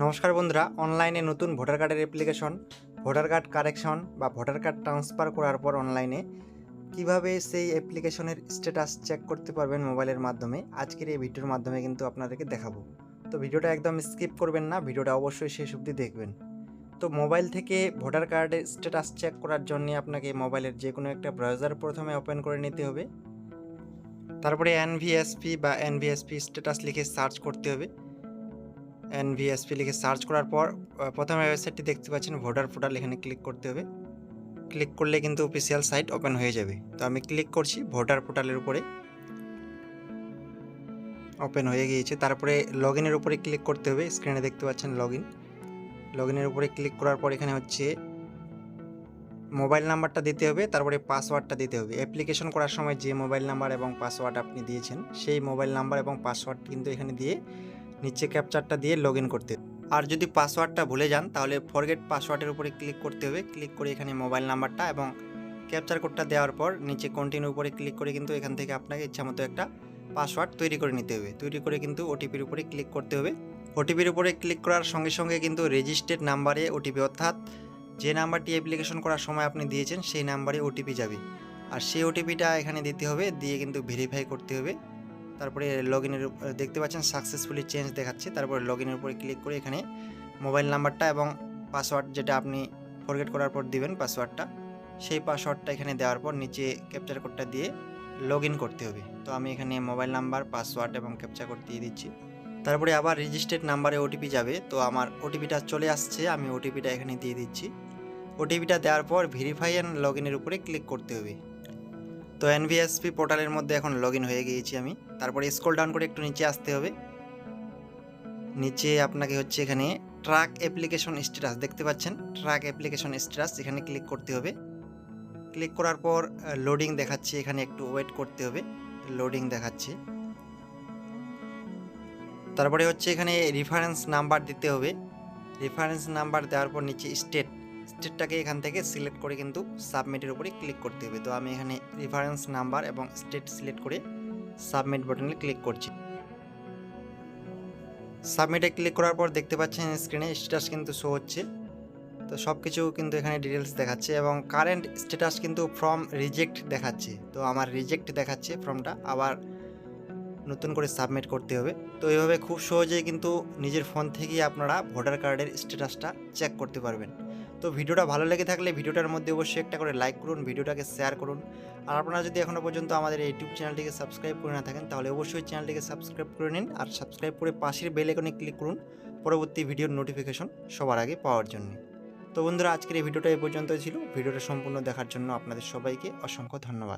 নমস্কার বন্ধুরা অনলাইনে নতুন ভোটার কার্ডের অ্যাপ্লিকেশন ভোটার কার্ড কারেকশন বা ভোটার কার্ড ট্রান্সফার করার পর অনলাইনে কীভাবে সেই অ্যাপ্লিকেশনের স্ট্যাটাস চেক করতে পারবেন মোবাইলের মাধ্যমে, আজকের এই ভিডিওর মাধ্যমে কিন্তু আপনাদেরকে দেখাবো। তো ভিডিওটা একদম স্কিপ করবেন না ভিডিওটা অবশ্যই শেষ অবধি দেখবেন। তো মোবাইল থেকে ভোটার কার্ডের স্ট্যাটাস চেক করার জন্য আপনাকে মোবাইলের যে কোনো একটা ব্রাউজার প্রথমে ওপেন করে নিতে হবে। তারপরে এনভিএসপি বা এনভিএসপি স্ট্যাটাস লিখে সার্চ করতে হবে। এনভিএসপি লিখে সার্চ করার পর প্রথমে ওয়েবসাইটটি দেখতে পাচ্ছেন ভোটার পোর্টাল এখানে ক্লিক করতে হবে। ক্লিক করলে কিন্তু অফিসিয়াল সাইট ওপেন হয়ে যাবে। তো আমি ক্লিক করছি ভোটার পোর্টালের উপরে। ওপেন হয়ে গিয়েছে। তারপরে লগ ইনের উপরে ক্লিক করতে হবে। স্ক্রিনে দেখতে পাচ্ছেন লগ ইন লগ ইনের উপরে ক্লিক করার পর এখানে হচ্ছে মোবাইল নাম্বারটা দিতে হবে। তারপরে পাসওয়ার্ডটা দিতে হবে। অ্যাপ্লিকেশন করার সময় যে মোবাইল নাম্বার এবং পাসওয়ার্ড আপনি দিয়েছেন, সেই মোবাইল নাম্বার এবং পাসওয়ার্ড কিন্তু এখানে দিয়ে নিচে ক্যাপচারটা দিয়ে লগ করতে আর যদি পাসওয়ার্ডটা ভুলে যান, তাহলে ফরগেট পাসওয়ার্ডের উপরে ক্লিক করতে হবে। ক্লিক করে এখানে মোবাইল নাম্বারটা এবং ক্যাপচার কোডটা দেওয়ার পর নিচে কন্টিনিউ উপরে ক্লিক করে কিন্তু এখান থেকে আপনাকে ইচ্ছামতো একটা পাসওয়ার্ড তৈরি করে নিতে হবে। তৈরি করে কিন্তু ওটিপির উপরে ক্লিক করতে হবে। ওটিপির উপরে ক্লিক করার সঙ্গে সঙ্গে কিন্তু রেজিস্টার্ড নাম্বারে ওটিপি অর্থাৎ যে নাম্বারটি অ্যাপ্লিকেশন করার সময় আপনি দিয়েছেন, সেই নাম্বারে ওটিপি যাবে। আর সেই ওটিপিটা এখানে দিতে হবে, দিয়ে কিন্তু ভেরিফাই করতে হবে। তারপরে লগ ইনের দেখতে পাচ্ছেন সাকসেসফুলি চেঞ্জ দেখাচ্ছে। তারপরে লগ ইনের উপরে ক্লিক করে এখানে মোবাইল নাম্বারটা এবং পাসওয়ার্ড যেটা আপনি ফরগেট করার পর দিবেন পাসওয়ার্ডটা সেই পাসওয়ার্ডটা এখানে দেওয়ার পর নিচে ক্যাপচার কোডটা দিয়ে লগ ইন করতে হবে। তো আমি এখানে মোবাইল নাম্বার পাসওয়ার্ড এবং ক্যাপচার কোড দিয়ে দিচ্ছি। তারপরে আবার রেজিস্টার্ড নাম্বারে ওটিপি যাবে। তো আমার ওটিপিটা চলে আসছে, আমি ওটিপিটা এখানে দিয়ে দিচ্ছি। ওটিপিটা দেওয়ার পর ভেরিফাই অ্যান্ড লগ ইনের উপরে ক্লিক করতে হবে। তো এনভিএসপি পোর্টালের মধ্যে এখন লগ হয়ে গিয়েছি আমি। তারপরে স্ক্রল ডাউন করে একটু নিচে আসতে হবে। নিচে আপনাকে হচ্ছে এখানে ট্রাক অ্যাপ্লিকেশন স্ট্যাটাস দেখতে পাচ্ছেন। ট্রাক অ্যাপ্লিকেশন স্ট্যাটাস এখানে ক্লিক করতে হবে। ক্লিক করার পর লোডিং দেখাচ্ছে। এখানে একটু ওয়েট করতে হবে। লোডিং দেখাচ্ছে। তারপরে হচ্ছে এখানে রেফারেন্স নাম্বার দিতে হবে। রেফারেন্স নাম্বার দেওয়ার পর নিচে স্টেট স্টেটটাকে এখান থেকে সিলেক্ট করে কিন্তু সাবমিটের উপরে ক্লিক করতে হবে। তো আমি এখানে রেফারেন্স নাম্বার এবং স্টেট সিলেক্ট করে সাবমিট বাটনে ক্লিক করছি। সাবমিটে ক্লিক করার পর দেখতে পাচ্ছেন স্ক্রিনে স্ট্যাটাস কিন্তু শো হচ্ছে। তো সব কিছু কিন্তু এখানে ডিটেলস দেখাচ্ছে এবং কারেন্ট স্ট্যাটাস কিন্তু ফর্ম রিজেক্ট দেখাচ্ছে। তো আমার রিজেক্ট দেখাচ্ছে ফর্মটা আবার নতুন করে সাবমিট করতে হবে। তো এইভাবে খুব সহজেই কিন্তু নিজের ফোন থেকেই আপনারা ভোটার কার্ডের স্ট্যাটাসটা চেক করতে পারবেন। তো ভিডিওটা ভালো লেগে থাকলে ভিডিওটার মধ্যে অবশ্যই একটা করে লাইক করুন, ভিডিওটাকে শেয়ার করুন। আর আপনারা যদি এখনও পর্যন্ত আমাদের ইউটিউব চ্যানেলটিকে সাবস্ক্রাইব করে না থাকেন, তাহলে অবশ্যই চ্যানেলটিকে সাবস্ক্রাইব করে নিন আর সাবস্ক্রাইব করে পাশের বেল আইকনে ক্লিক করুন পরবর্তী ভিডিওর নোটিফিকেশন সবার আগে পাওয়ার জন্য। তো বন্ধুরা, আজকের এই ভিডিওটা এই পর্যন্তই ছিল। ভিডিওটা সম্পূর্ণ দেখার জন্য আপনাদের সবাইকে অসংখ্য ধন্যবাদ।